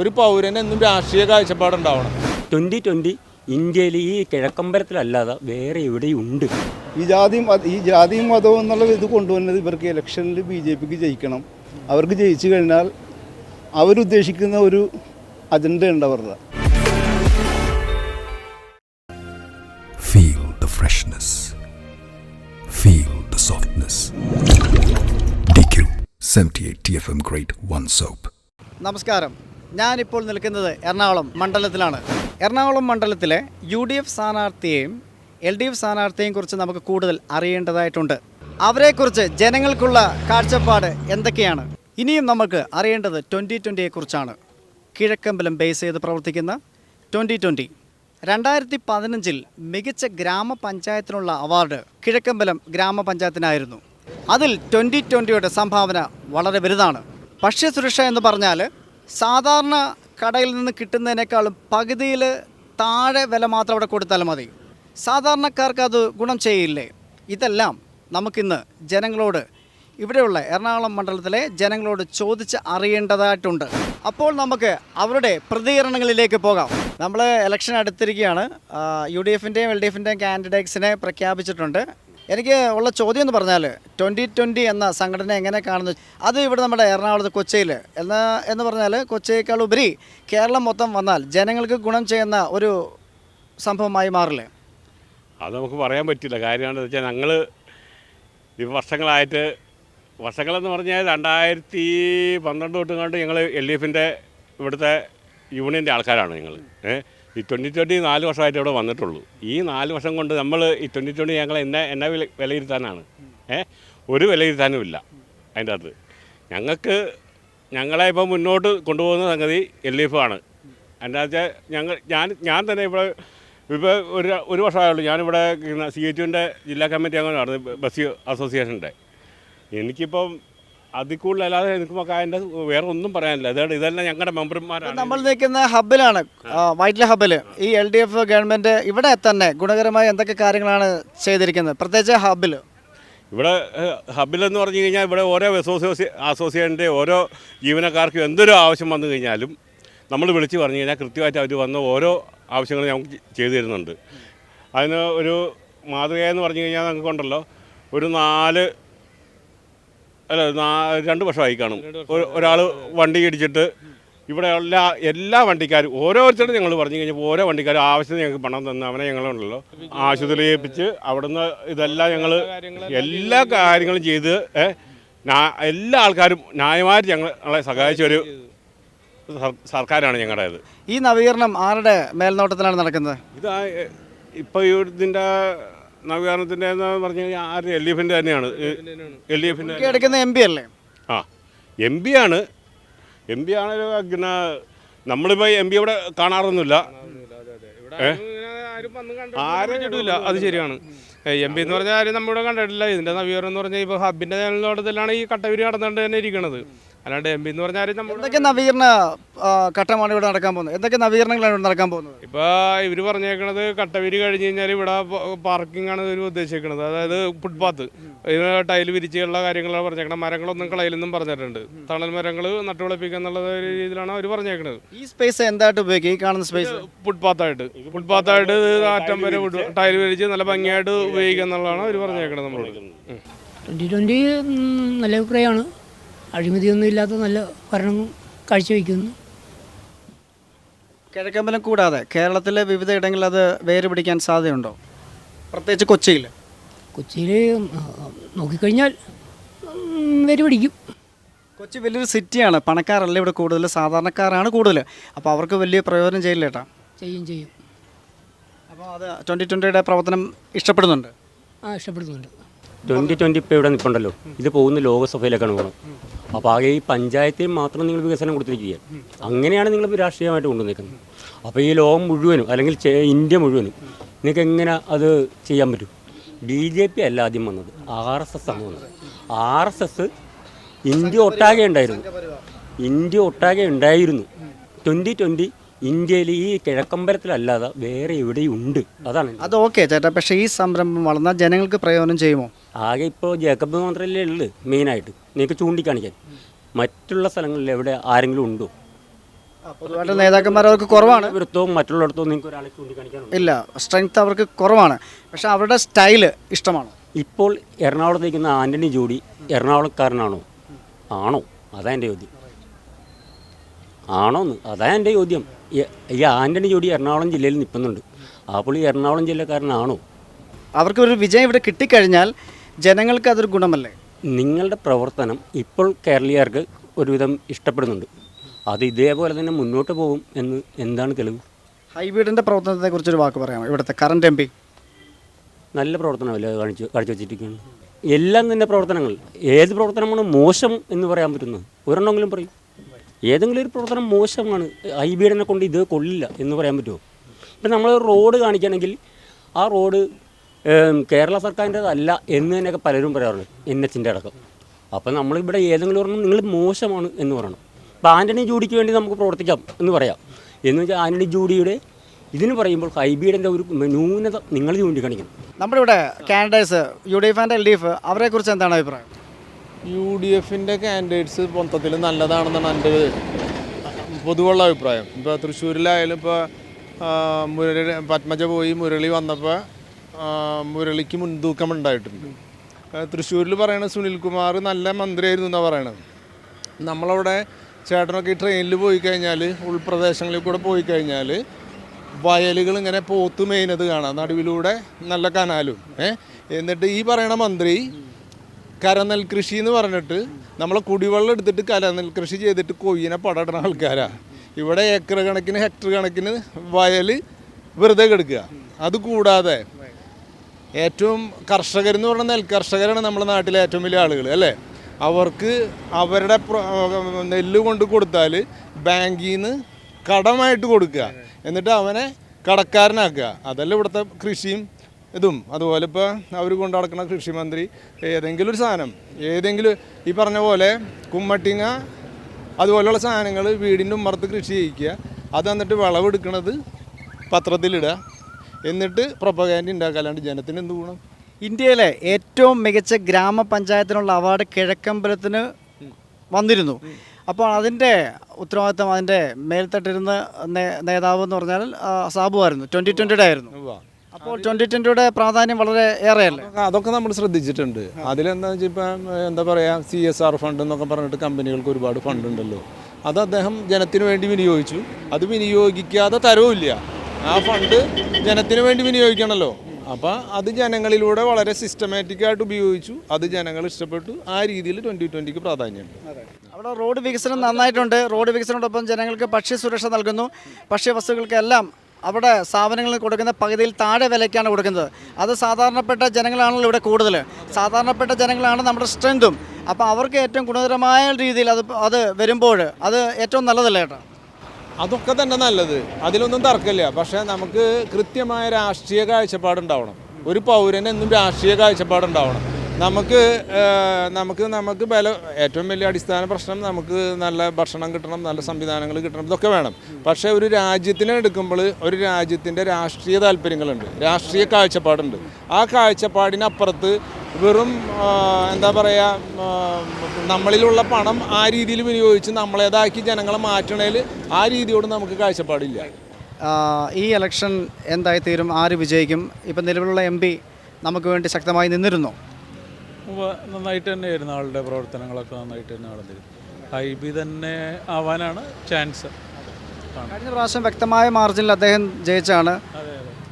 ഒരു പൗരന് എന്നും രാഷ്ട്രീയ കാഴ്ചപ്പാടുണ്ടാവണം. ട്വന്റി ട്വന്റി ഇന്ത്യയിൽ ഈ കിഴക്കമ്പലത്തിലല്ലാതെ വേറെ എവിടെയും ഉണ്ട്. ഈ ജാതി ഈ ജാതിയും മതവും എന്നുള്ള ഇത് കൊണ്ടുവന്നത് ഇവർക്ക് ഇലക്ഷനിൽ ബി ജെ പിക്ക് ജയിക്കണം. അവർക്ക് ജയിച്ചു കഴിഞ്ഞാൽ അവരുദ്ദേശിക്കുന്ന ഒരു അജണ്ട ഉണ്ട് അവരുടെ. Feel the D Q seventy eight T 78 TFM great one soap നമസ്കാരം. ഞാനിപ്പോൾ നിൽക്കുന്നത് എറണാകുളം മണ്ഡലത്തിലാണ്. എറണാകുളം മണ്ഡലത്തിലെ യു ഡി എഫ് സ്ഥാനാർത്ഥിയെയും എൽ ഡി എഫ് സ്ഥാനാർത്ഥിയെയും കുറിച്ച് നമുക്ക് കൂടുതൽ അറിയേണ്ടതായിട്ടുണ്ട്. അവരെക്കുറിച്ച് ജനങ്ങൾക്കുള്ള കാഴ്ചപ്പാട് എന്തൊക്കെയാണ്? ഇനിയും നമുക്ക് അറിയേണ്ടത് ട്വന്റി ട്വന്റിയെക്കുറിച്ചാണ് കിഴക്കമ്പലം ബേസ് ചെയ്ത് പ്രവർത്തിക്കുന്ന ട്വന്റി ട്വന്റി രണ്ടായിരത്തി പതിനഞ്ചിൽ മികച്ച ഗ്രാമപഞ്ചായത്തിനുള്ള അവാർഡ് കിഴക്കമ്പലം ഗ്രാമപഞ്ചായത്തിനായിരുന്നു. അതിൽ ട്വന്റി ട്വന്റിയുടെ സംഭാവന വളരെ വലുതാണ്. ഭക്ഷ്യസുരക്ഷ എന്ന് പറഞ്ഞാൽ സാധാരണ കടയിൽ നിന്ന് കിട്ടുന്നതിനേക്കാളും പകുതിയിൽ താഴെ വില മാത്രം അവിടെ കൊടുത്താൽ മതി. സാധാരണക്കാർക്ക് അത് ഗുണം ചെയ്യില്ലേ? ഇതെല്ലാം നമുക്കിന്ന് ജനങ്ങളോട് ഇവിടെയുള്ള എറണാകുളം മണ്ഡലത്തിലെ ജനങ്ങളോട് ചോദിച്ച് അറിയേണ്ടതായിട്ടുണ്ട്. അപ്പോൾ നമുക്ക് അവരുടെ പ്രതികരണങ്ങളിലേക്ക് പോകാം. നമ്മൾ ഇലക്ഷൻ അടുത്തിരിക്കുകയാണ്. യു ഡി എഫിന്റെയും എൽ ഡി എഫിന്റെയും കാൻഡിഡേറ്റ്സിനെ പ്രഖ്യാപിച്ചിട്ടുണ്ട്. എനിക്ക് ഉള്ള ചോദ്യം എന്ന് പറഞ്ഞാൽ ട്വന്റി ട്വന്റി എന്ന സംഘടന എങ്ങനെ കാണുന്നു? അത് ഇവിടെ നമ്മുടെ എറണാകുളത്ത് കൊച്ചിയിൽ. എന്ന് എന്ന് പറഞ്ഞാൽ കൊച്ചിയേക്കാൾ ഉപരി കേരളം മൊത്തം വന്നാൽ ജനങ്ങൾക്ക് ഗുണം ചെയ്യുന്ന ഒരു സംഭവമായി മാറില്ലേ? അത് നമുക്ക് പറയാൻ പറ്റില്ല. കാര്യമാണെന്ന് വെച്ചാൽ ഞങ്ങൾ ഈ വർഷങ്ങളായിട്ട് വർഷങ്ങളെന്ന് പറഞ്ഞാൽ രണ്ടായിരത്തി പന്ത്രണ്ട് തൊട്ട് കണ്ട് ഞങ്ങൾ എൽ ഡി എഫിന്റെ ഇവിടുത്തെ യൂണിയന്റെ ആൾക്കാരാണ് ഞങ്ങൾ. ഏഹ് ഈ ട്വന്റി ട്വന്റി നാല് വർഷമായിട്ട് ഇവിടെ വന്നിട്ടുള്ളൂ. ഈ നാല് വർഷം കൊണ്ട് നമ്മൾ ഈ ട്വന്റി ട്വന്റി ഞങ്ങൾ എന്നെ എന്നെ വില വിലയിരുത്താനാണ്. ഏ? ഒരു വിലയിരുത്താനും ഇല്ല അതിന്റെ അകത്ത്. ഞങ്ങൾക്ക് ഞങ്ങളെ ഇപ്പോൾ മുന്നോട്ട് കൊണ്ടുപോകുന്ന സംഗതി എൽ ഡി എഫ് ആണ്. എന്റെ വെച്ചാൽ ഞങ്ങൾ ഞാൻ ഞാൻ തന്നെ ഇവിടെ ഇപ്പോൾ ഒരു ഒരു വർഷമായുള്ളൂ ഞാനിവിടെ സി എച്ച് യുന്റെ ജില്ലാ കമ്മിറ്റി അംഗമാണ് ബസ് അസോസിയേഷന്റെ. എനിക്കിപ്പം അതിൽ കൂടുതലല്ലാതെ എനിക്ക് അതിന്റെ വേറെ ഒന്നും പറയാനില്ല. ഇതാണ് ഇതെല്ലാം ഞങ്ങളുടെ മെമ്പർമാരാണ്. നമ്മൾ നിൽക്കുന്ന ഹബിലാണ് വൈറ്റ്ല ഹബിൽ ഈ എൽ ഡി എഫ് ഗവൺമെന്റ് ഇവിടെ തന്നെ ഗുണകരമായ എന്തൊക്കെ കാര്യങ്ങളാണ് ചെയ്തിരിക്കുന്നത്? പ്രത്യേകിച്ച് ഹബിൽ ഇവിടെ ഹബിലെന്ന് പറഞ്ഞു കഴിഞ്ഞാൽ ഇവിടെ ഓരോ അസോസിയേഷൻ അസോസിയേഷന്റെ ഓരോ ജീവനക്കാർക്കും എന്തൊരു ആവശ്യം വന്നു കഴിഞ്ഞാലും നമ്മൾ വിളിച്ച് പറഞ്ഞു കഴിഞ്ഞാൽ കൃത്യമായിട്ട് അവർ വന്ന ഓരോ ആവശ്യങ്ങളും ഞങ്ങൾക്ക് ചെയ്തു തരുന്നുണ്ട്. അതിന് ഒരു മാതൃകയെന്ന് പറഞ്ഞു കഴിഞ്ഞാൽ നമുക്കുണ്ടല്ലോ ഒരു നാല് അല്ല രണ്ട് വർഷമായി കാണും. ഒരാൾ വണ്ടി ഇടിച്ചിട്ട് ഇവിടെ എല്ലാ എല്ലാ വണ്ടിക്കാരും ഓരോരുത്തരും ഞങ്ങൾ പറഞ്ഞു കഴിഞ്ഞപ്പോൾ ഓരോ വണ്ടിക്കാരും ആവശ്യത്തിന് ഞങ്ങൾക്ക് പണം തന്ന് അവനെ ഞങ്ങളുണ്ടല്ലോ ആശുപത്രിയിൽ ഏൽപ്പിച്ച് അവിടുന്ന് ഇതെല്ലാം ഞങ്ങൾ എല്ലാ കാര്യങ്ങളും ചെയ്ത് എല്ലാ ആൾക്കാരും ന്യായമായിട്ട് ഞങ്ങളെ സഹായിച്ച ഒരു സർക്കാരാണ് ഞങ്ങളുടേത്. ഈ നവീകരണം ആരുടെ മേൽനോട്ടത്തിലാണ് നടക്കുന്നത്? ഇത് ഇപ്പോൾ ഇതിന്റെ നവീകരണത്തിന്റെ എന്ന് പറഞ്ഞു കഴിഞ്ഞാൽ ആര്? എൽ ഡി എഫിന്റെ തന്നെയാണ്. എൽ ഡി എഫിന്റെ എടുക്കുന്ന എം പി അല്ലേ? ആ. എം പി ആണ്. എം പി ആണ് പിന്നെ നമ്മളിപ്പോൾ എം പി ഇവിടെ കാണാറൊന്നുമില്ല. ആരും കണ്ടില്ല അത് ശരിയാണ്. എം പി എന്ന് പറഞ്ഞാൽ ആരും നമ്മളിവിടെ കണ്ടിട്ടില്ല. ഇതിന്റെ നവീകരണം എന്ന് പറഞ്ഞാൽ ഇപ്പോൾ ഹബിന്റെ മേൽനോട്ടത്തിലാണ് ഈ കട്ടവിരി നടന്നുകൊണ്ട് തന്നെ ഇരിക്കുന്നത് അല്ലാണ്ട് എം പി എന്ന് പറഞ്ഞാൽ ആരും നമ്മുടെ എന്തൊക്കെ നവീകരണ ആ, ഘട്ടമാണ് ഇവിടെ നടക്കാൻ പോകുന്നത്? എന്തൊക്കെ നവീകരണങ്ങളാണ് ഇവിടെ നടക്കാൻ പോകുന്നത്? ഇപ്പോൾ ഇവർ പറഞ്ഞേക്കണത് കട്ടവിരി കഴിഞ്ഞ് കഴിഞ്ഞാൽ ഇവിടെ പാർക്കിംഗ് ആണ് ഇവർ ഉദ്ദേശിക്കുന്നത് അതായത് ഫുട്പാത്ത് ഇതിന് ടൈൽ വിരിച്ചുള്ള കാര്യങ്ങളാണ് പറഞ്ഞേക്കണത്. മരങ്ങളൊന്നും കളയിലൊന്നും പറഞ്ഞിട്ടുണ്ട്. തണൽ മരങ്ങൾ നട്ടുപിടിപ്പിക്കുക എന്നുള്ള ഒരു രീതിയിലാണ് അവർ പറഞ്ഞേക്കുന്നത് ഈ സ്പേസ് എന്തായിട്ട് ഉപയോഗിക്കുക ഈ കാണുന്ന സ്പേസ് ഫുട്പാത്തായിട്ട് ഫുട്പാത്തായിട്ട് അറ്റം വരെ ടൈൽ വിരിച്ച് നല്ല ഭംഗിയായിട്ട് ഉപയോഗിക്കുക എന്നുള്ളതാണ് അവർ പറഞ്ഞേക്കുന്നത് നമ്മളോട്. ട്വന്റി ട്വന്റി ട്വന്റി നല്ല അഭിപ്രായമാണ്. അഴിമതിയൊന്നും ഇല്ലാത്ത നല്ല ഭരണം കാഴ്ചവെക്കുന്നു. കിഴക്കമ്പലം കൂടാതെ കേരളത്തിലെ വിവിധ ഇടങ്ങളിൽ അത് വേര് പിടിക്കാൻ സാധ്യതയുണ്ടോ? പ്രത്യേകിച്ച് കൊച്ചിയിൽ. കൊച്ചിയിൽ നോക്കിക്കഴിഞ്ഞാൽ വേര് പിടിക്കും കൊച്ചി വലിയൊരു സിറ്റിയാണ്. പണക്കാരല്ല ഇവിടെ കൂടുതൽ? സാധാരണക്കാരാണ് കൂടുതൽ. അപ്പോൾ അവർക്ക് വലിയ പ്രയോജനം ചെയ്യില്ല ഏട്ടാ? ചെയ്യും ചെയ്യും. അപ്പോൾ അത് ട്വന്റി ട്വന്റിയുടെ പ്രവർത്തനം ഇഷ്ടപ്പെടുന്നുണ്ട്? ആ ഇഷ്ടപ്പെടുന്നുണ്ട്. ട്വന്റി ട്വന്റി ഇപ്പോൾ ഇവിടെ നിൽപ്പുണ്ടല്ലോ. ഇത് പോകുന്ന ലോകസഭയിലേക്കാണ് പോകുന്നത് അപ്പോൾ ആകെ ഈ പഞ്ചായത്തിൽ മാത്രം നിങ്ങൾ വികസനം കൊടുത്തിരിക്കുക അങ്ങനെയാണ് നിങ്ങൾ രാഷ്ട്രീയമായിട്ട് കൊണ്ടുവന്നിരിക്കുന്നത് അപ്പോൾ ഈ ലോകം മുഴുവനും അല്ലെങ്കിൽ ഇന്ത്യ മുഴുവനും നിങ്ങൾക്ക് എങ്ങനെ അത് ചെയ്യാൻ പറ്റും? ബി ജെ പി അല്ല ആദ്യം വന്നത്. ആർ എസ് എസ് ആണ് വന്നത്. ആർ എസ് എസ് ഇന്ത്യ ഒട്ടാകെ ഉണ്ടായിരുന്നു. ഇന്ത്യ ഒട്ടാകെ ഉണ്ടായിരുന്നു. ട്വന്റി ട്വന്റി ഇന്ത്യയിൽ ഈ കിഴക്കമ്പലത്തിലല്ലാതെ വേറെ എവിടെയും ഉണ്ട്. അതാണ് അത് ഓക്കെ ചേട്ടാ. പക്ഷേ ഈ സംരംഭം വളർന്നാൽ ജനങ്ങൾക്ക് പ്രയോജനം ചെയ്യുമോ? ആകെ ഇപ്പോൾ ജേക്കബ് മാത്രമല്ലേ ഉള്ളു മെയിനായിട്ട്. നിങ്ങൾക്ക് ചൂണ്ടിക്കാണിക്കാൻ മറ്റുള്ള സ്ഥലങ്ങളിൽ എവിടെ ആരെങ്കിലും ഉണ്ടോ? പൊതുവായിട്ട് നേതാക്കന്മാർ അവർക്ക് കുറവാണ്. വൃത്തവും മറ്റുള്ളിടത്തവും നിങ്ങൾക്ക് ഒരാളെ ചൂണ്ടിക്കാണിക്കാൻ ഇല്ല സ്ട്രെങ്ത് അവർക്ക് കുറവാണ്. പക്ഷെ അവരുടെ സ്റ്റൈൽ ഇഷ്ടമാണ്? ഇപ്പോൾ എറണാകുളത്ത് നിൽക്കുന്ന ആന്റണി ജോഡി എറണാകുളക്കാരനാണോ? ആണോ? അതാ എന്റെ ചോദ്യം. ആണോന്ന്? അതാ എന്റെ ചോദ്യം. ഈ- ആന്റണി ആന്റണി ജോഡി എറണാകുളം ജില്ലയിൽ നിൽക്കുന്നുണ്ട്. അപ്പോൾ ഈ എറണാകുളം ജില്ലക്കാരനാണോ? അവർക്ക് ഒരു വിജയം ഇവിടെ കിട്ടിക്കഴിഞ്ഞാൽ ജനങ്ങൾക്ക് അതൊരു ഗുണമല്ലേ? നിങ്ങളുടെ പ്രവർത്തനം ഇപ്പോൾ കേരളീയർക്ക് ഒരുവിധം ഇഷ്ടപ്പെടുന്നുണ്ട്. അത് ഇതേപോലെ തന്നെ മുന്നോട്ട് പോകും എന്ന് എന്താണ് തെളിവ്? ഹൈബ്രിഡിന്റെ പ്രവർത്തനത്തെ കുറിച്ചൊരു വാക്ക് പറയാമോ? ഇവിടുത്തെ കറണ്ട് എം പി നല്ല പ്രവർത്തനമല്ലേ കാണിച്ചു കാഴ്ചവെച്ചിരിക്കുകയാണ് എല്ലാം തന്നെ പ്രവർത്തനങ്ങൾ. ഏത് പ്രവർത്തനമാണ് മോശം എന്ന് പറയാൻ പറ്റുന്നത്? ഒരെണ്ണമെങ്കിലും പറയും. ഏതെങ്കിലും ഒരു പ്രവർത്തനം മോശമാണ് ഐ ബി എഡിനെ കൊണ്ട് ഇത് കൊള്ളില്ല എന്ന് പറയാൻ പറ്റുമോ? ഇപ്പം നമ്മൾ റോഡ് കാണിക്കുകയാണെങ്കിൽ ആ റോഡ് കേരള സർക്കാരിന്റെതല്ല എന്ന് തന്നെയൊക്കെ പലരും പറയാറുണ്ട് എൻ എച്ചിന്റെ അടക്കം. അപ്പം നമ്മളിവിടെ ഏതെങ്കിലും ഒരെണ്ണം നിങ്ങൾ മോശമാണ് എന്ന് പറയണം. അപ്പോൾ ആന്റണി ജൂഡിക്ക് വേണ്ടി നമുക്ക് പ്രവർത്തിക്കാം എന്ന് പറയാം. എന്ന് വെച്ചാൽ ആന്റണി ജൂഡിയുടെ ഇതിന് പറയുമ്പോൾ ഹൈബീഡിന്റെ ഒരു ന്യൂനത നിങ്ങൾ ചൂണ്ടിക്കാണിക്കണം. നമ്മുടെ ഇവിടെ candidates U D F and L D F അവരെക്കുറിച്ച് എന്താണ് അഭിപ്രായം? യു ഡി എഫിന്റെ കാൻഡിഡേറ്റ്സ് മൊത്തത്തിൽ നല്ലതാണെന്നാണ് എന്റെ പൊതുവുള്ള അഭിപ്രായം. ഇപ്പോൾ തൃശ്ശൂരിലായാലും ഇപ്പോൾ മുരളി പത്മജ പോയി മുരളി വന്നപ്പോൾ മുരളിക്ക് മുൻതൂക്കം ഉണ്ടായിട്ടുണ്ട്. തൃശ്ശൂരിൽ പറയണ സുനിൽകുമാർ നല്ല മന്ത്രിയായിരുന്നു എന്നാണ് പറയണത്. നമ്മളവിടെ ചേട്ടനൊക്കെ ഈ ട്രെയിനിൽ പോയി കഴിഞ്ഞാൽ ഉൾപ്രദേശങ്ങളിൽ കൂടെ പോയി കഴിഞ്ഞാൽ വയലുകൾ ഇങ്ങനെ പോത്ത് മേയുന്നത് കാണാം. നടുവിലൂടെ നല്ല കനാലും. ഏഹ് എന്നിട്ട് ഈ പറയണ മന്ത്രി കരനെൽ കൃഷി എന്ന് പറഞ്ഞിട്ട് നമ്മളെ കുടിവെള്ളം എടുത്തിട്ട് കരനെൽ കൃഷി ചെയ്തിട്ട് കൊയ്യിനെ പടടുന്ന ആൾക്കാരാ. ഇവിടെ ഏക്കർ കണക്കിന് ഹെക്ടർ കണക്കിന് വയൽ വെറുതെ കെടുക്കുക. അതുകൂടാതെ ഏറ്റവും കർഷകരെന്ന് പറഞ്ഞ നെൽകർഷകരാണ് നമ്മുടെ നാട്ടിലെ ഏറ്റവും വലിയ ആളുകൾ അല്ലേ? അവർക്ക് അവരുടെ നെല്ല് കൊണ്ട് കൊടുത്താൽ ബാങ്കിൽ നിന്ന് കടമായിട്ട് കൊടുക്കുക. എന്നിട്ട് അവനെ കടക്കാരനാക്കുക. അതല്ല ഇവിടുത്തെ കൃഷിയും ഇതും. അതുപോലെ ഇപ്പോൾ അവർ കൊണ്ടു നടക്കുന്ന കൃഷിമന്ത്രി ഏതെങ്കിലും ഒരു സാധനം ഏതെങ്കിലും ഈ പറഞ്ഞ പോലെ കുമ്മട്ടിങ്ങ അതുപോലെയുള്ള സാധനങ്ങൾ വീടിന്റെ ഉമ്മറത്ത് കൃഷി ചെയ്യിക്കുക. അത് എന്നിട്ട് വിളവെടുക്കണത് പത്രത്തിലിടുക എന്നിട്ട് പ്രൊപ്പഗാൻഡി ഉണ്ടാക്കാല്ലാണ്ട് ജനത്തിന് എന്ത് ഗുണം? ഇന്ത്യയിലെ ഏറ്റവും മികച്ച ഗ്രാമപഞ്ചായത്തിനുള്ള അവാർഡ് കിഴക്കമ്പലത്തിന് വന്നിരുന്നു. അപ്പോൾ അതിന്റെ ഉത്തരവാദിത്തം അതിന്റെ മേൽത്തട്ടിരുന്ന നേതാവ് എന്ന് പറഞ്ഞാൽ സാബു ആയിരുന്നു. ട്വന്റി ട്വന്റിയുടെ ആയിരുന്നു. അപ്പോൾ ട്വന്റി ട്വന്റിയുടെ പ്രാധാന്യം വളരെ ഏറെയല്ലേ? അതൊക്കെ- നമ്മൾ ശ്രദ്ധിച്ചിട്ടുണ്ട്. അതിലെന്താ വെച്ചാൽ ഇപ്പം എന്താ പറയുക സി എസ് ആർ ഫണ്ട് എന്നൊക്കെ പറഞ്ഞിട്ട് കമ്പനികൾക്ക് ഒരുപാട് ഫണ്ട് ഉണ്ടല്ലോ. അത് അദ്ദേഹം ജനത്തിന് വേണ്ടി വിനിയോഗിച്ചു. അത് വിനിയോഗിക്കാതെ തരവുമില്ല ആ ഫണ്ട് ജനത്തിന് വേണ്ടി വിനിയോഗിക്കണമല്ലോ അപ്പോൾ അത് ജനങ്ങളിലൂടെ വളരെ സിസ്റ്റമാറ്റിക് ആയിട്ട് ഉപയോഗിച്ചു. അത് ജനങ്ങൾ ഇഷ്ടപ്പെട്ടു. ആ രീതിയിൽ ട്വന്റി ട്വന്റിക്ക് പ്രാധാന്യമുണ്ട് അവിടെ റോഡ് വികസനം നന്നായിട്ടുണ്ട്. റോഡ് വികസനത്തോടൊപ്പം ജനങ്ങൾക്ക് ഭക്ഷ്യ സുരക്ഷ നൽകുന്നു. ഭക്ഷ്യവസ്തുക്കൾക്കെല്ലാം അവിടെ സ്ഥാപനങ്ങളിൽ കൊടുക്കുന്ന പകുതിയിൽ താഴെ വിലയ്ക്കാണ് കൊടുക്കുന്നത്. അത് സാധാരണപ്പെട്ട ജനങ്ങളാണല്ലോ ഇവിടെ കൂടുതൽ. സാധാരണപ്പെട്ട ജനങ്ങളാണ് നമ്മുടെ സ്ട്രെങ്തും അപ്പോൾ അവർക്ക് ഏറ്റവും ഗുണകരമായ രീതിയിൽ അത് അത് വരുമ്പോൾ അത് ഏറ്റവും നല്ലതല്ലേ അതൊക്കെ തന്നെ നല്ലത്. അതിലൊന്നും തർക്കമില്ല. പക്ഷേ നമുക്ക് കൃത്യമായ രാഷ്ട്രീയ കാഴ്ചപ്പാടുണ്ടാവണം. ഒരു പൗരന് എന്നും രാഷ്ട്രീയ കാഴ്ചപ്പാടുണ്ടാവണം. നമുക്ക് നമുക്ക് നമുക്ക് ബല ഏറ്റവും വലിയ അടിസ്ഥാന പ്രശ്നം നമുക്ക് നല്ല ഭക്ഷണം കിട്ടണം നല്ല സംവിധാനങ്ങൾ കിട്ടണം ഇതൊക്കെ വേണം. പക്ഷേ ഒരു രാജ്യത്തിനെ എടുക്കുമ്പോൾ ഒരു രാജ്യത്തിന്റെ രാഷ്ട്രീയ താല്പര്യങ്ങളുണ്ട് രാഷ്ട്രീയ കാഴ്ചപ്പാടുണ്ട്. ആ കാഴ്ചപ്പാടിനപ്പുറത്ത് വെറും എന്താ പറയുക നമ്മളിലുള്ള പണം ആ രീതിയിൽ വിനിയോഗിച്ച് നമ്മളേതാക്കി ജനങ്ങളെ മാറ്റണേൽ ആ രീതിയോട് നമുക്ക് കാഴ്ചപ്പാടില്ല. ഈ ഇലക്ഷൻ എന്തായി തീരും ആര് വിജയിക്കും? ഇപ്പം നിലവിലുള്ള എം പി നമുക്ക് വേണ്ടി ശക്തമായി നിന്നിരുന്നു? നന്നായിട്ട് തന്നെയായിരുന്നു ആളുടെ പ്രവർത്തനങ്ങളൊക്കെ നന്നായിട്ട് തന്നെ നടന്നിരുന്നു. ഐ ബി തന്നെ ആവാനാണ് ചാൻസ്. കഴിഞ്ഞ പ്രാവശ്യം വ്യക്തമായ മാർജിനിൽ അദ്ദേഹം ജയിച്ചാണ്.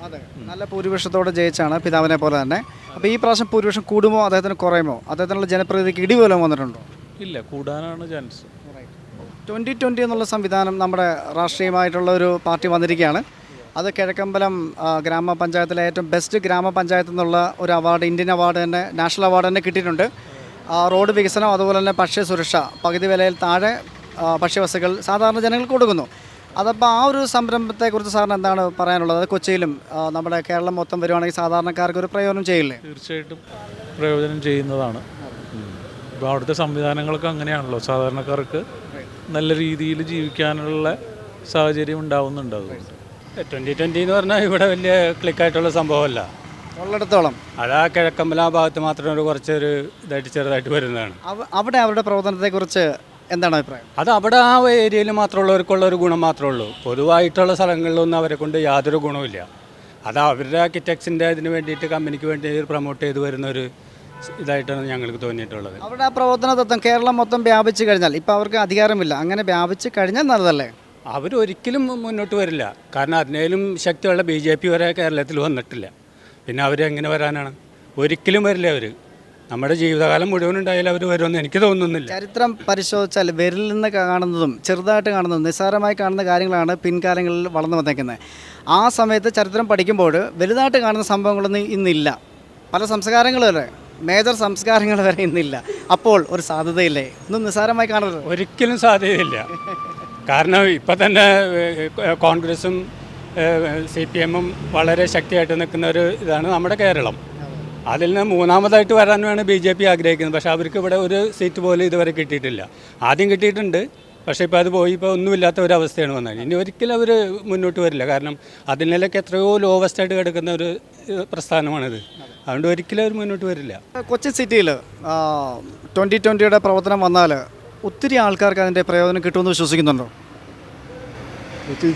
അതെ നല്ല ഭൂരിപക്ഷത്തോടെ ജയിച്ചാണ് പിതാവിനെ പോലെ തന്നെ. അപ്പോൾ ഈ പ്രാവശ്യം ഭൂരിപക്ഷം കൂടുമോ അദ്ദേഹത്തിന് കുറയുമോ? അദ്ദേഹത്തിനുള്ള ജനപ്രതിനിധിക്ക് ഇടി പോലും വന്നിട്ടുണ്ടോ? ഇല്ല കൂടാനാണ് ചാൻസ്. ട്വന്റി ട്വന്റി എന്നുള്ള സംവിധാനം നമ്മുടെ രാഷ്ട്രീയമായിട്ടുള്ള ഒരു പാർട്ടി വന്നിരിക്കുകയാണ്. അത് കിഴക്കമ്പലം ഗ്രാമപഞ്ചായത്തിലെ ഏറ്റവും ബെസ്റ്റ് ഗ്രാമപഞ്ചായത്ത് എന്നുള്ള ഒരു അവാർഡ് ഇന്ത്യൻ അവാർഡ് തന്നെ നാഷണൽ അവാർഡ് തന്നെ കിട്ടിയിട്ടുണ്ട്. റോഡ് വികസനം അതുപോലെ തന്നെ ഭക്ഷ്യ സുരക്ഷ പകുതി വിലയിൽ താഴെ ഭക്ഷ്യവസ്തുക്കൾ സാധാരണ ജനങ്ങൾക്ക് കൊടുക്കുന്നു. അതപ്പോൾ ആ ഒരു സംരംഭത്തെക്കുറിച്ച് സാറിന് എന്താണ് പറയാനുള്ളത്? അത് കൊച്ചിയിലും നമ്മുടെ കേരളം മൊത്തം വരുവാണെങ്കിൽ സാധാരണക്കാർക്ക് ഒരു പ്രയോജനം ചെയ്യില്ലേ? തീർച്ചയായിട്ടും പ്രയോജനം ചെയ്യുന്നതാണ്. ഇപ്പോൾ അവിടുത്തെ സംവിധാനങ്ങളൊക്കെ അങ്ങനെയാണല്ലോ. സാധാരണക്കാർക്ക് നല്ല രീതിയിൽ ജീവിക്കാനുള്ള സാഹചര്യം ഉണ്ടാവുന്നുണ്ട് അതുകൊണ്ട്. ട്വന്റി ട്വന്റി എന്ന് പറഞ്ഞാൽ ഇവിടെ വലിയ ക്ലിക്കായിട്ടുള്ള സംഭവമല്ല. ഉള്ളിടത്തോളം. അത് ആ കിഴക്കമ്പല ഭാഗത്ത് മാത്രം ഒരു കുറച്ചൊരു ഇതായിട്ട് ചെറുതായിട്ട് വരുന്നതാണ്. അവിടെ അവരുടെ പ്രവർത്തനത്തെക്കുറിച്ച് എന്താണ് അഭിപ്രായം? അത് അവിടെ ആ ഏരിയയിൽ മാത്രമുള്ളവർക്കുള്ള ഒരു ഗുണം മാത്രമേ ഉള്ളൂ. പൊതുവായിട്ടുള്ള സ്ഥലങ്ങളിലൊന്നും അവരെ കൊണ്ട് യാതൊരു ഗുണവുമില്ല. അത് അവരുടെ ആർക്കിടെക്ട്സിന്റെ ഇതിന് വേണ്ടിയിട്ട് കമ്പനിക്ക് വേണ്ടി പ്രൊമോട്ട് ചെയ്ത് വരുന്ന ഒരു ഇതായിട്ടാണ് ഞങ്ങൾക്ക് തോന്നിയിട്ടുള്ളത്. അവരുടെ ആ പ്രവർത്തന തത്വം കേരളം മൊത്തം വ്യാപിച്ചു കഴിഞ്ഞാൽ ഇപ്പോൾ അവർക്ക് അധികാരമില്ല. അങ്ങനെ വ്യാപിച്ചു കഴിഞ്ഞാൽ നല്ലതല്ലേ? അവരൊരിക്കലും മുന്നോട്ട് വരില്ല. കാരണം അതിനേലും ശക്തിയുള്ള ബി ജെ പി വരെ കേരളത്തിൽ വന്നിട്ടില്ല. പിന്നെ അവരെങ്ങനെ വരാനാണ്? ഒരിക്കലും വരില്ല അവർ നമ്മുടെ ജീവിതകാലം മുഴുവൻ ഉണ്ടായാലും അവർ വരുമെന്ന് എനിക്ക് തോന്നുന്നില്ല. ചരിത്രം പരിശോധിച്ചാൽ വിരലിൽ നിന്ന് കാണുന്നതും ചെറുതായിട്ട് കാണുന്നതും നിസ്സാരമായി കാണുന്ന കാര്യങ്ങളാണ് പിൻകാലങ്ങളിൽ വളർന്നു വന്നേക്കുന്നത്. ആ സമയത്ത് ചരിത്രം പഠിക്കുമ്പോൾ വലുതായിട്ട് കാണുന്ന സംഭവങ്ങളൊന്നും ഇന്നില്ല. പല സംസ്കാരങ്ങൾ വരെ മേജർ സംസ്കാരങ്ങൾ വരെ ഇന്നില്ല. അപ്പോൾ ഒരു സാധ്യതയില്ലേ? ഒന്നും നിസ്സാരമായി കാണരുത്. ഒരിക്കലും സാധ്യതയില്ല. കാരണം ഇപ്പം തന്നെ കോൺഗ്രസും സി പി എമ്മും വളരെ ശക്തിയായിട്ട് നിൽക്കുന്ന ഒരു ഇതാണ് നമ്മുടെ കേരളം. അതിൽ നിന്ന് മൂന്നാമതായിട്ട് വരാനാണ് ബി ജെ പി ആഗ്രഹിക്കുന്നത്. പക്ഷേ അവർക്ക് ഇവിടെ ഒരു സീറ്റ് പോലും ഇതുവരെ കിട്ടിയിട്ടില്ല. ആദ്യം കിട്ടിയിട്ടുണ്ട്. പക്ഷേ ഇപ്പോൾ അത് പോയി ഇപ്പോൾ ഒന്നുമില്ലാത്ത ഒരു അവസ്ഥയാണ് വന്നത്. ഇനി ഒരിക്കലും അവർ മുന്നോട്ട് വരില്ല. കാരണം അതിനിലൊക്കെ എത്രയോ ലോവസ്റ്റ് ആയിട്ട് കിടക്കുന്ന ഒരു പ്രസ്ഥാനമാണിത്. അതുകൊണ്ട് ഒരിക്കലും അവർ മുന്നോട്ട് വരില്ല. കൊച്ചി സിറ്റിയിൽ ട്വന്റി ട്വന്റിയുടെ പ്രവർത്തനം വന്നാൽ ഒത്തിരി ആൾക്കാർക്ക് അതിന്റെ പ്രയോജനം കിട്ടുമെന്ന് വിശ്വസിക്കുന്നുണ്ടോ?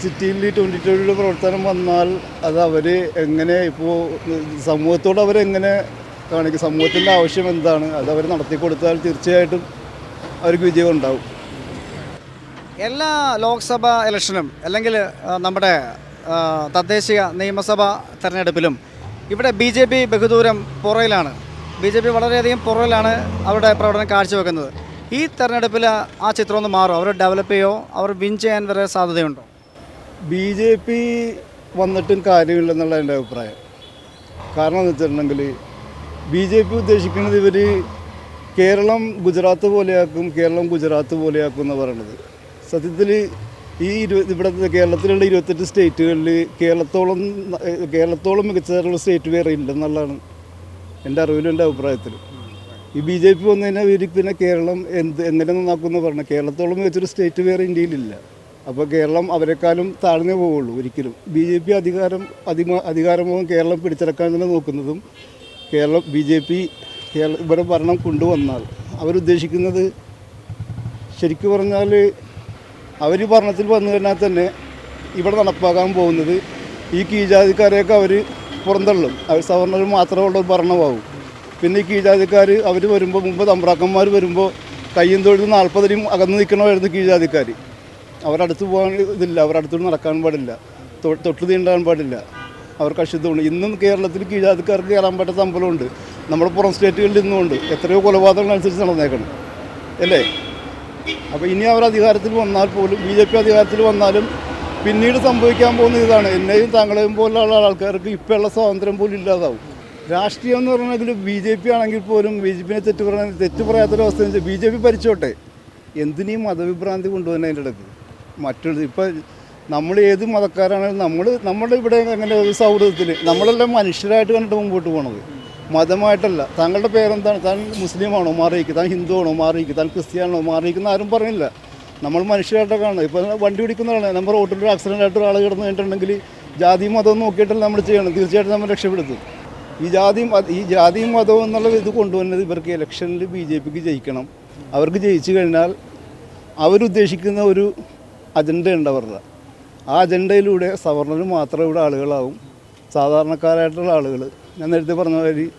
സിറ്റിയിൽ ട്വന്റി ട്വന്റിയുടെ പ്രവർത്തനം വന്നാൽ അത് അവർ എങ്ങനെ ഇപ്പോൾ സമൂഹത്തോട് അവരെങ്ങനെ കാണിക്കും? സമൂഹത്തിന്റെ ആവശ്യം എന്താണ്? അത് അവർ നടത്തി കൊടുത്താൽ തീർച്ചയായിട്ടും അവർക്ക് വിജയം ഉണ്ടാവും. എല്ലാ ലോക്സഭാ ഇലക്ഷനും അല്ലെങ്കിൽ നമ്മുടെ തദ്ദേശീയ നിയമസഭാ തെരഞ്ഞെടുപ്പിലും ഇവിടെ ബി ജെ പി ബഹുദൂരം പുറയിലാണ്. ബി ജെ പി വളരെയധികം പുറയിലാണ് അവരുടെ പ്രവർത്തനം കാഴ്ചവെക്കുന്നത്. ഈ തെരഞ്ഞെടുപ്പിൽ ആ ചിത്രം ഒന്ന് മാറും? അവർ ഡെവലപ്പ് ചെയ്യോ? അവർ വിൻ ചെയ്യാൻ വരെ സാധ്യതയുണ്ടോ? ബി ജെ പി വന്നിട്ടും കാര്യമില്ലെന്നുള്ള എന്റെ അഭിപ്രായം. കാരണം എന്ന് വെച്ചിട്ടുണ്ടെങ്കിൽ ബി ജെ പി ഉദ്ദേശിക്കുന്നത് ഇവർ കേരളം ഗുജറാത്ത് പോലെയാക്കും കേരളം ഗുജറാത്ത് പോലെയാക്കും എന്ന് പറയുന്നത് സത്യത്തിൽ ഈ ഇരു ഇവിടുത്തെ കേരളത്തിലുള്ള ഇരുപത്തെട്ട് സ്റ്റേറ്റുകളിൽ കേരളത്തോളം കേരളത്തോളം മികച്ചതായിട്ടുള്ള സ്റ്റേറ്റ് വേറെ ഇല്ലെന്നുള്ളതാണ് എന്റെ അറിവിലും എന്റെ അഭിപ്രായത്തിലും. ഈ ബി ജെ പി വന്നു കഴിഞ്ഞാൽ ഇവർക്ക് പിന്നെ കേരളം എന്ത് എങ്ങനെ നന്നാക്കുമെന്ന് പറഞ്ഞു കേരളത്തോളം വെച്ചൊരു സ്റ്റേറ്റ് വേറെ ഇന്ത്യയിലില്ല അപ്പോൾ കേരളം അവരെക്കാളും താഴ്ന്നേ പോവുള്ളൂ ഒരിക്കലും. ബി ജെ പി അധികാരം അധിക അധികാരമോ കേരളം പിടിച്ചെടുക്കാൻ തന്നെ നോക്കുന്നതും Keralam B J P Kerala ഇവിടെ ഭരണം കൊണ്ടുവന്നാൽ അവരുദ്ദേശിക്കുന്നത് ശരിക്കും പറഞ്ഞാൽ അവർ ഭരണത്തിൽ വന്നു കഴിഞ്ഞാൽ തന്നെ ഇവിടെ നടപ്പാക്കാൻ പോകുന്നത് ഈ കീഴാതിക്കാരെയൊക്കെ അവർ പുറന്തള്ളും. അവർ സവർണർ മാത്രമുള്ള ഭരണമാവും. പിന്നെ ഈ കീഴ്ജാതിക്കാർ അവർ വരുമ്പോൾ മുമ്പ് തമ്പ്രാക്കന്മാർ വരുമ്പോൾ കയ്യും തൊഴിൽ നാൽപ്പതിനും അകന്ന് നിൽക്കണമായിരുന്നു കീഴ്ജാതിക്കാർ അവരടുത്ത് പോകാൻ ഇതില്ല അവരടുത്തോട് നടക്കാൻ പാടില്ല തൊട്ട് തീണ്ടാൻ പാടില്ല. അവർക്ക് അശുദ്ധമുണ്ട്. ഇന്നും കേരളത്തിൽ കീഴ്ജാതിക്കാർക്ക് കയറാൻ പറ്റാത്ത അമ്പലമുണ്ട് നമ്മുടെ പുറം സ്റ്റേറ്റുകളിൽ ഇന്നുമുണ്ട്. എത്രയോ കൊലപാതകങ്ങൾ അനുസരിച്ച് നടന്നേക്കണം. അല്ലേ? അപ്പോൾ ഇനി അവർ അധികാരത്തിൽ വന്നാൽ പോലും ബി ജെ പി അധികാരത്തിൽ വന്നാലും പിന്നീട് സംഭവിക്കാൻ പോകുന്ന ഇതാണ്. എന്നെയും താങ്കളെയും പോലുള്ള ആൾക്കാർക്ക് ഇപ്പോഴുള്ള സ്വാതന്ത്ര്യം പോലും ഇല്ലാതാവും. രാഷ്ട്രീയം എന്ന് പറഞ്ഞെങ്കിൽ ബി ജെ പി ആണെങ്കിൽ പോലും ബി ജെ പിനെ തെറ്റ് പറയാൻ തെറ്റ് പറയാത്തൊരവസ്ഥ വെച്ചാൽ ബി ജെ പി ഭരിച്ചോട്ടെ. എന്തിനേയും മതവിഭ്രാന്തി കൊണ്ടുവന്നെ അതിന്റെ ഇടയ്ക്ക് മറ്റുള്ള ഇപ്പം നമ്മൾ ഏത് മതക്കാരാണെങ്കിലും നമ്മൾ നമ്മുടെ ഇവിടെ അങ്ങനെ ഒരു സൗഹൃദത്തിൽ നമ്മളെല്ലാം മനുഷ്യരായിട്ട് കണ്ടിട്ട് മുമ്പോട്ട് പോകണത് മതമായിട്ടല്ല. താങ്കളുടെ പേരെന്താണ്? താൻ മുസ്ലിമാണോ? മാറിയിരിക്കുക താൻ ഹിന്ദു ആണോ മാറിയിരിക്കുക താൻ ക്രിസ്ത്യാനാണോ മാറിയിരിക്കുന്ന ആരും പറയുന്നില്ല. നമ്മൾ മനുഷ്യരായിട്ടൊക്കെ കാണുന്നത്. ഇപ്പോൾ വണ്ടി പിടിക്കുന്നതാണ് നമ്മൾ റോട്ടിൽ ഒരു ആക്സിഡന്റ് ആയിട്ട് ഒരാൾ കിടന്നു കഴിഞ്ഞിട്ടുണ്ടെങ്കിൽ ജാതി മതം നോക്കിയിട്ടല്ല നമ്മൾ ചെയ്യണം തീർച്ചയായിട്ടും നമ്മൾ രക്ഷപ്പെടുത്തും. ഈ ജാതി ഈ ജാതിയും മതവും എന്നുള്ള ഇത് കൊണ്ടുവന്നത് ഇവർക്ക് ഇലക്ഷനിൽ ബി ജെ പിക്ക് ജയിക്കണം. അവർക്ക് ജയിച്ചു കഴിഞ്ഞാൽ അവരുദ്ദേശിക്കുന്ന ഒരു അജണ്ട അവരുടെ. ആ അജണ്ടയിലൂടെ സവർണർ മാത്രം ഇവിടെ ആളുകളാവും. സാധാരണക്കാരായിട്ടുള്ള ആളുകൾ ഞാൻ നേരത്തെ പറഞ്ഞ മാതിരി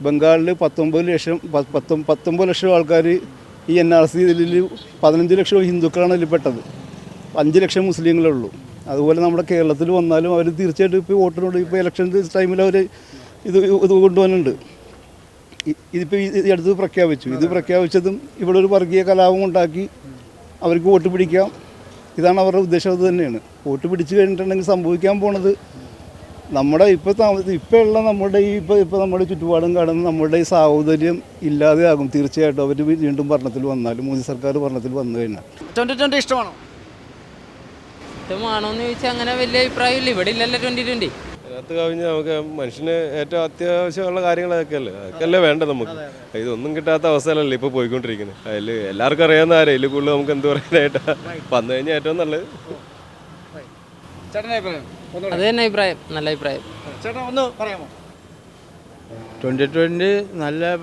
ബംഗാളിൽ പത്തൊമ്പത് ലക്ഷം പത്തൊ- പത്തൊമ്പത് ലക്ഷം ആൾക്കാർ ഈ എൻ ആർ സി ഇതിൽ പതിനഞ്ച് ലക്ഷം ഹിന്ദുക്കളാണ് ഇതിൽ പെട്ടത്. അഞ്ച് ലക്ഷം മുസ്ലിങ്ങളേ ഉള്ളൂ. അതുപോലെ നമ്മുടെ കേരളത്തിൽ വന്നാലും അവർ തീർച്ചയായിട്ടും ഇപ്പോൾ വോട്ടിനോട് ഇപ്പോൾ ഇലക്ഷൻ ടൈമിൽ അവർ ഇത് ഇത് കൊണ്ടുവന്നുണ്ട് ഇതിപ്പോൾ ഈ അടുത്ത് പ്രഖ്യാപിച്ചു. ഇത് പ്രഖ്യാപിച്ചതും ഇവിടെ ഒരു വർഗീയ കലാപം ഉണ്ടാക്കി അവർക്ക് വോട്ട് പിടിക്കാം. ഇതാണ് അവരുടെ ഉദ്ദേശം. അത് തന്നെയാണ്. വോട്ട് പിടിച്ചു കഴിഞ്ഞിട്ടുണ്ടെങ്കിൽ സംഭവിക്കാൻ പോണത് നമ്മുടെ ഇപ്പോൾ താമസ ഇപ്പോൾ ഉള്ള നമ്മുടെ ഈ ഇപ്പോൾ ഇപ്പോൾ നമ്മുടെ ചുറ്റുപാടും കാണുന്ന നമ്മുടെ ഈ സാഹോദര്യം ഇല്ലാതെയാകും തീർച്ചയായിട്ടും. അവർ വീണ്ടും ഭരണത്തിൽ വന്നാലും മോദി സർക്കാർ ഭരണത്തിൽ വന്നു കഴിഞ്ഞാൽ. ട്വന്റി ട്വന്റി ഇഷ്ടമാണോ? എന്ന് ചോദിച്ചാൽ അങ്ങനെ വലിയ അഭിപ്രായമില്ല. ഇവിടെ ഇല്ലല്ലോ ട്വന്റി ട്വന്റി അതിനകത്ത് കവിഞ്ഞ് നമുക്ക് മനുഷ്യന് ഏറ്റവും അത്യാവശ്യമുള്ള കാര്യങ്ങൾ അല്ലേ അതൊക്കെയല്ലേ വേണ്ടത് നമുക്ക്. ഇതൊന്നും കിട്ടാത്ത അവസ്ഥയിലല്ലേ ഇപ്പോൾ പോയിക്കൊണ്ടിരിക്കുന്നത്. അതിൽ എല്ലാവർക്കും അറിയാവുന്ന ആരെ ഇതിൽ കൂടുതൽ നമുക്ക് എന്ത് പറയാനായിട്ടാ? വന്നു കഴിഞ്ഞാൽ ഏറ്റവും നല്ലത്. അത് തന്നെ അഭിപ്രായം. നല്ല അഭിപ്രായം. ചേട്ടാ ഒന്ന് പറയാമോ? ട്വന്റി ട്വന്റി നല്ല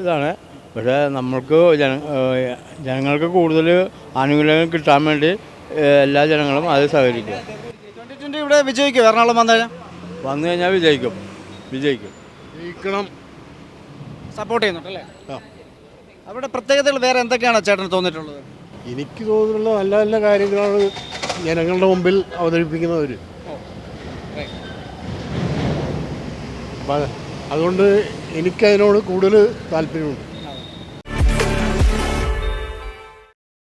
ഇതാണ്. പക്ഷേ നമ്മൾക്ക് ജന ജനങ്ങൾക്ക് കൂടുതൽ ആനുകൂല്യങ്ങൾ കിട്ടാൻ വേണ്ടി എല്ലാ ജനങ്ങളും അത് സഹകരിക്കും ട്വന്റി ട്വന്റി ഇവിടെ വിജയിക്കും? എറണാകുളം വന്നു കഴിഞ്ഞാൽ വന്നു കഴിഞ്ഞാൽ വിജയിക്കും. വിജയിക്കും. ജയിക്കണം. സപ്പോർട്ട് ചെയ്യുന്നുണ്ടല്ലേ? അവിടെ പ്രത്യേകതകൾ വേറെ എന്തൊക്കെയാണ് ചേട്ടന് തോന്നിയിട്ടുള്ളത്? എനിക്ക് തോന്നുന്നുള്ള നല്ല നല്ല കാര്യങ്ങളാണ് ജനങ്ങളുടെ മുമ്പിൽ അവതരിപ്പിക്കുന്നവർ അതുകൊണ്ട് എനിക്കതിനോട് കൂടുതൽ താല്പര്യമുണ്ട്.